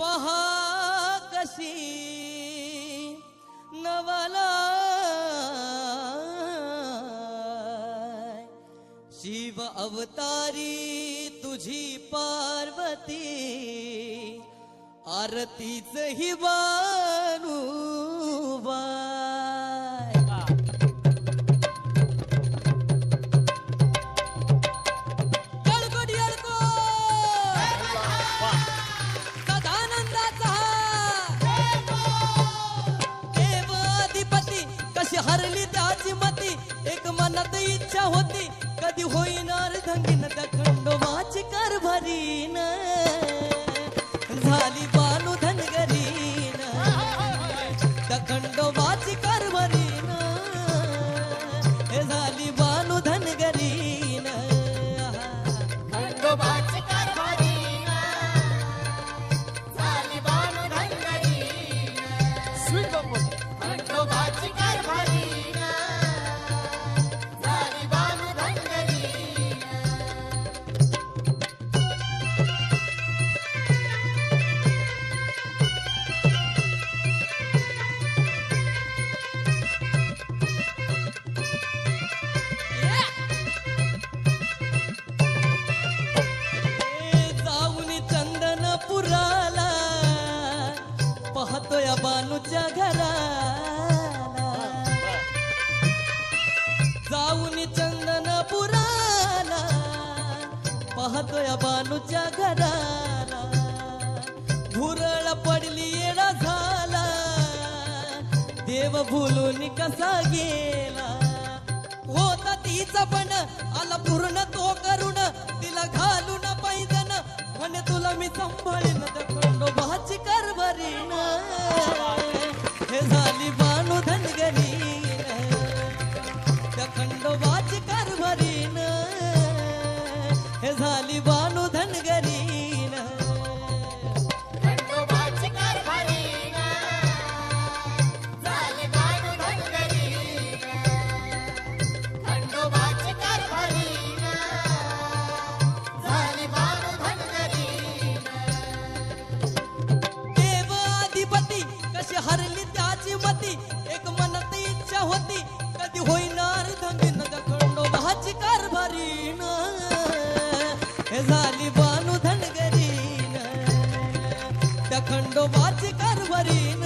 पहा कशी नवला. शिव अवतारी तुझी पार्वती आरतीच ही बानू हरली त्याची मती एक मनात इच्छा होती. कधी होईनार धंगीन त्या खंडोबाची भरीन पाहतोय बानूच्या घराला. जाऊन चंदनपुराला पाहतोय बानूच्या घराला. भुरळ पडली येडा झाला. देव भुलून कसा गेला. होता तिचा पण आला पूर्ण खंडोबाची कारभारीन हे झाली बानू धनगरीन. देव अधिपती कशी हरली त्याची मती? एक मनात इच्छा होती कधी होईनार होईणार धंदीन खंडो दहाची कारभारीन हे झाली बानू धनगरीन त्या खंडोबाची कारभारीन